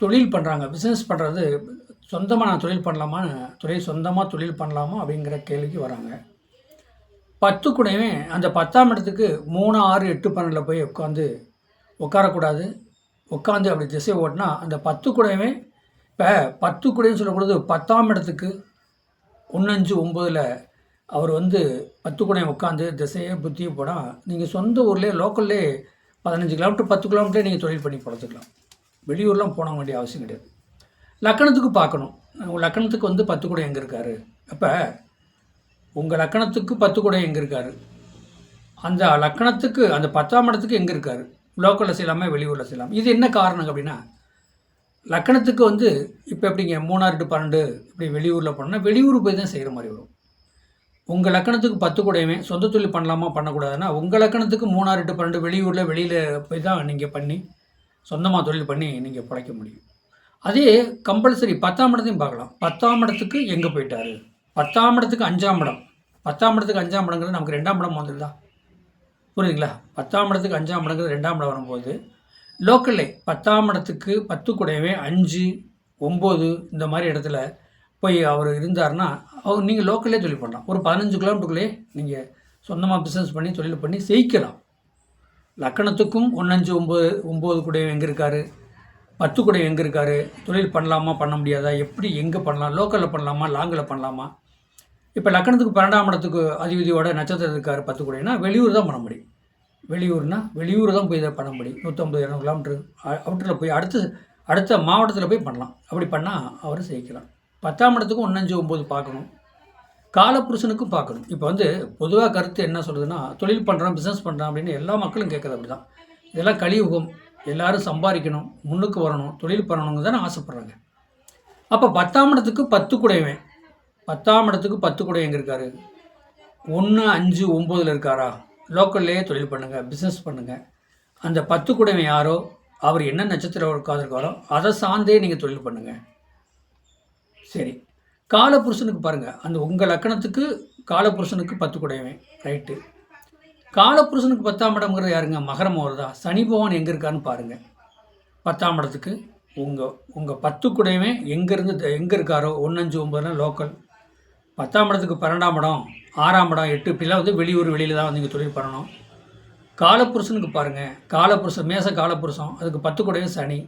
தொழில் பண்ணுறாங்க பிஸ்னஸ் பண்ணுறது சொந்தமாக நான் தொழில் பண்ணலாமா? தொழில் சொந்தமாக தொழில் பண்ணலாமா? அப்படிங்கிற கேள்விக்கு வராங்க. பத்து கூடவே அந்த பத்தாம் இடத்துக்கு மூணு ஆறு எட்டு பன்னெண்டில் போய் உட்காந்து உட்காரக்கூடாது. உட்காந்து அப்படி திசை ஓட்டினா அந்த பத்து கூடவே இப்போ பத்து கூடையும் சொல்லக்கூடாது பத்தாம் இடத்துக்கு ஒன்னஞ்சு ஒம்போதில் அவர் வந்து பத்து கூடையும் உட்காந்து திசையே புத்தியும் போனால் நீங்கள் சொந்த ஊர்லேயே லோக்கல்லே பதினஞ்சு கிலோமீட்டர் பத்து கிலோமீட்டரே நீங்கள் தொழில் பண்ணி பழத்துக்கலாம் வெளியூர்லாம் போன வேண்டிய அவசியம் கிடையாது. லக்கணத்துக்கு பார்க்கணும். உங்கள் லக்கணத்துக்கு வந்து பத்து கூட எங்கே இருக்காரு? அப்போ உங்கள் லக்கணத்துக்கு பத்து கூட எங்கே இருக்காரு? அந்த லக்கணத்துக்கு அந்த பத்தாம் இடத்துக்கு எங்கே இருக்காரு? லோக்கலில் செய்யலாமா வெளியூரில் செய்யலாம்? இது என்ன காரணம் அப்படின்னா லக்கணத்துக்கு வந்து இப்போ எப்படிங்க மூணாறு டு பன்னெண்டு இப்படி வெளியூரில் போனோம்னா வெளியூர் போய் தான் செய்கிற மாதிரி வரும். உங்கள் லக்கணத்துக்கு பத்து கூடையுமே சொந்த தொழில் பண்ணலாமா பண்ணக்கூடாதுன்னா உங்கள் லக்கணத்துக்கு மூணாறு டு பன்னெண்டு வெளியூரில் வெளியில் போய் தான் நீங்கள் பண்ணி சொந்தமாக தொழில் பண்ணி நீங்கள் பிழைக்க முடியும். அதே கம்பல்சரி பத்தாம் இடத்தையும் பார்க்கலாம். பத்தாம் இடத்துக்கு எங்கே போயிட்டாரு? பத்தாம் இடத்துக்கு அஞ்சாம் இடம். பத்தாம் இடத்துக்கு அஞ்சாம் இடங்கிறது நமக்கு ரெண்டாம் இடம் வந்துடுதா புரியுதுங்களா? பத்தாம் இடத்துக்கு அஞ்சாம் இடங்கிறது ரெண்டாம் இடம் வரும்போது லோக்கல்லே பத்தாம் இடத்துக்கு பத்து கூடவே அஞ்சு ஒம்பது இந்த மாதிரி இடத்துல போய் அவர் இருந்தார்னா அவர் நீங்கள் லோக்கல்லே தொழில் பண்ணலாம். ஒரு பதினஞ்சு கிலோமீட்டருக்குள்ளே நீங்கள் சொந்தமாக பிஸ்னஸ் பண்ணி தொழில் பண்ணி ஜெயிக்கலாம் லக்கணத்துக்கும் ஒன்னஞ்சு ஒம்பது ஒம்பது கூட எங்கே இருக்காரு? பத்து கூட எங்கே இருக்காரு? தொழில் பண்ணலாமா பண்ண முடியாதா? எப்படி எங்கே பண்ணலாம்? லோக்கலில் பண்ணலாமா? லாங்கில் பண்ணலாமா? இப்போ லக்கணத்துக்கு பன்னெண்டாம் இடத்துக்கு அதிபதியோட நட்சத்திரம் இருக்கார் பத்து கூடைனா வெளியூர் தான் பண்ண முடியும். வெளியூர்னா வெளியூர் தான் போய் இதை பண்ண முடியும். நூற்றம்பது இரநூறு கிலோமீட்ரு அவுட்டரில் போய் அடுத்து அடுத்த மாவட்டத்தில் போய் பண்ணலாம். அப்படி பண்ணால் அவர் ஜெயிக்கலாம் பத்தாம் இடத்துக்கும் ஒன்றஞ்சு ஒம்பது பார்க்கணும். காலப்புருஷனுக்கும் பார்க்கணும். இப்போ வந்து பொதுவாக கருத்து என்ன சொல்கிறதுன்னா தொழில் பண்ணுறோம் பிஸ்னஸ் பண்ணுறோம் அப்படின்னு எல்லா மக்களும் கேட்குறது அப்படி தான் இதெல்லாம் கலியுகம். எல்லோரும் சம்பாதிக்கணும் முன்னுக்கு வரணும் தொழில் பண்ணணுங்க தானே ஆசைப்பட்றாங்க. அப்போ பத்தாம் இடத்துக்கு பத்து குடையவன். பத்தாம் இடத்துக்கு பத்து குடை எங்கே இருக்காரு? ஒன்று அஞ்சு ஒம்போதில் இருக்காரா? லோக்கல்லையே தொழில் பண்ணுங்கள் பிஸ்னஸ் பண்ணுங்கள் அந்த பத்து குடைவன் யாரோ? அவர் என்ன நட்சத்திரம் உட்காந்துருக்காரோ அதை சார்ந்தே நீங்கள் தொழில் பண்ணுங்கள் சரி. காலபுருஷனுக்கு பாருங்கள் அந்த உங்கள் லக்கணத்துக்கு காலபுருஷனுக்கு பத்து குடையவன் ரைட்டு காலபுருஷனுக்கு பத்தாம் இடம்ங்கிறது யாருங்க? மகரம் வருதா சனி பகவான் எங்கே இருக்கான்னு பாருங்கள் பத்தாம் இடத்துக்கு உங்கள் உங்கள் பத்து குடையவன் எங்கேருந்து எங்கே இருக்காரோ? ஒன்றஞ்சு ஒம்பதுனா லோக்கல் பத்தாம் இடத்துக்கு பன்னெண்டாம் இடம் ஆறாம் இடம் எட்டு இப்படிலாம் வந்து வெளியூர் வெளியில் தான் வந்து இங்கே தொழில் பண்ணணும். காலபுருஷனுக்கு பாருங்கள் காலபுருஷன் மேச காலபுருஷம் அதுக்கு பத்து கூடவே சனி.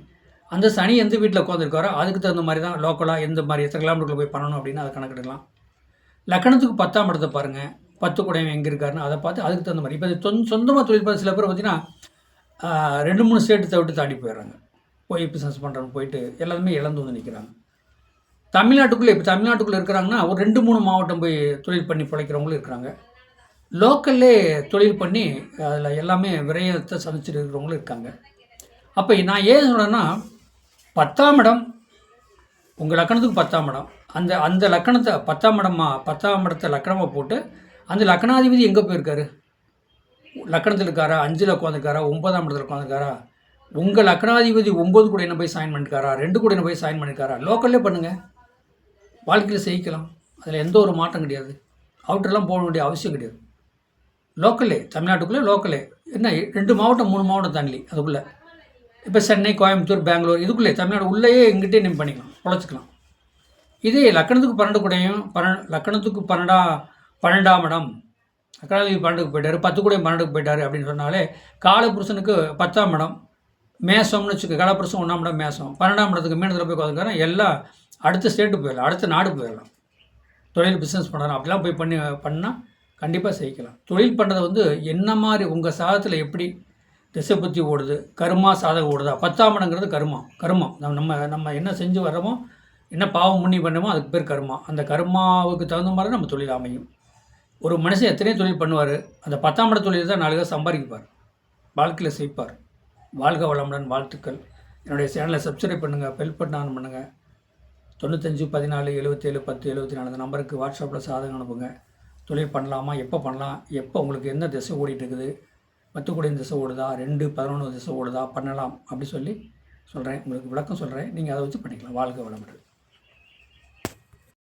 அந்த சனி எந்த வீட்டில் உட்காந்துருக்காரோ அதுக்கு தகுந்த மாதிரி தான் லோக்கலாக எந்த மாதிரி எத்தனை கிலோமீட்டருக்குள்ள போய் பண்ணணும் அப்படின்னு அதை கணக்கெடுக்கலாம் லக்கணத்துக்கு பத்தாம் இடத்தை பாருங்கள் பத்து கூடையவன் எங்கே இருக்காருன்னு அதை பார்த்து அதுக்கு தகுந்த மாதிரி. இப்போ சொந்த சொந்தமாக தொழில் பார்த்து சில பேர் பார்த்தீங்கன்னா ரெண்டு மூணு ஸ்டேட்டு தவிட்டு தாண்டி போயிடுறாங்க. போய் பிஸ்னஸ் பண்ணுறவங்க போயிட்டு எல்லாருமே இழந்து வந்து நிற்கிறாங்க தமிழ்நாட்டுக்குள்ளே இப்போ தமிழ்நாட்டுக்குள்ளே இருக்கிறாங்கன்னா ஒரு ரெண்டு மூணு மாவட்டம் போய் தொழில் பண்ணி பிழைக்கிறவங்களும் இருக்கிறாங்க. லோக்கல்லே தொழில் பண்ணி அதில் எல்லாமே விரயத்தை சந்திச்சுட்டு இருக்கிறவங்களும் இருக்காங்க. அப்போ நான் ஏன் சொல்கிறேன்னா பத்தாம் இடம் உங்கள் லக்கணத்துக்கு பத்தாம் இடம். அந்த அந்த லக்கணத்தை பத்தாம் இடமா பத்தாம் இடத்தை லக்கணமாக போட்டு அந்த லக்கணாதிபதி எங்கே போயிருக்காரு? லக்கணத்தில் இருக்காரா? அஞ்சில் உட்காந்துருக்காரா ஒன்பதாம் இடத்துல உட்காந்துருக்காரா உங்கள் லக்கணாதிபதி ஒம்பது கூட என்ன போய் சைன் பண்ணிருக்காரா? ரெண்டு கூட என்ன போய் சைன் பண்ணிருக்காரா? லோக்கல்லே பண்ணுங்கள் வாழ்க்கையில் ஜெயிக்கலாம் அதில் எந்த ஒரு மாற்றம் கிடையாது. அவுட்டர்லாம் போக வேண்டிய அவசியம் கிடையாது. லோக்கல்லே தமிழ்நாட்டுக்குள்ளே லோக்கலே என்ன ரெண்டு மாவட்டம் மூணு மாவட்டம் தாண்டி அதுக்குள்ளே. இப்போ சென்னை கோயம்புத்தூர் பெங்களூர் இதுக்குள்ளே தமிழ்நாடு உள்ளேயே எங்கிட்டே நம்ம பண்ணிக்கலாம் உழைச்சிக்கலாம் இதே லக்கணத்துக்கு பன்னெண்டு கூடையும் பன்னெண்டு லக்கணத்துக்கு பன்னெண்டா பன்னெண்டாம் இடம் அக்கடாதிபதி பன்னெண்டுக்கு போயிட்டார் பத்து கூடையும் பன்னெண்டுக்கு போயிட்டாரு அப்படின்னு சொன்னாலே காலபுருஷனுக்கு பத்தாம் இடம் மேசம்னு வச்சுக்க காலபுருஷன் ஒன்றாம் இடம் மேசம். பன்னெண்டாம் இடத்துக்கு மீனத்தில் போய் உட்காந்துக்காரன் எல்லாம் அடுத்த ஸ்டேட்டு போயிடலாம் அடுத்த நாடு போயிடலாம். தொழில் பிஸ்னஸ் பண்ணலாம். அப்படிலாம் போய் பண்ணி பண்ணால் கண்டிப்பாக ஜெயிக்கலாம் தொழில் பண்ணுறது வந்து என்ன மாதிரி உங்கள் சாதத்தில் எப்படி திசை புத்தி ஓடுது கருமா சாதகம் ஓடுதா? பத்தாம் இடங்கிறது கருமம் கருமம் நம்ம நம்ம நம்ம என்ன செஞ்சு வர்றோமோ என்ன பாவம் முன்னி பண்ணமோ அதுக்கு பேர் கருமா. அந்த கருமாவுக்கு தகுந்த மாதிரி நம்ம தொழில் அமையும். ஒரு மனுஷன் எத்தனையோ தொழில் பண்ணுவார் அந்த பத்தாம் இட தொழில் தான் நாலு பேர் சம்பாதிப்பார். வாழ்க்கையில் செய்ப்பார் வாழ்க வளமுடன் வாழ்த்துக்கள். என்னுடைய சேனலை சப்ஸ்கிரைப் பண்ணுங்கள் பெல் பட்டன் ஆன் பண்ணுங்கள் தொண்ணூத்தஞ்சு பதினாலு எழுபத்தேழு பத்து எழுபத்தி நாலு அந்த நம்பருக்கு வாட்ஸ்அப்பில் சாதகம் அனுப்புங்க. தொழில் பண்ணலாமா? எப்போ பண்ணலாம்? எப்போ உங்களுக்கு என்ன திசை ஓடிட்டு இருக்குது? பத்து திசை ஓடுதா ரெண்டு பதினொன்று திசை ஓடுதா பண்ணலாம் அப்படி சொல்லி சொல்கிறேன் உங்களுக்கு விளக்கம் சொல்கிறேன் நீங்கள் அதை வச்சு பண்ணிக்கலாம். வாழ்க வளமுடன்.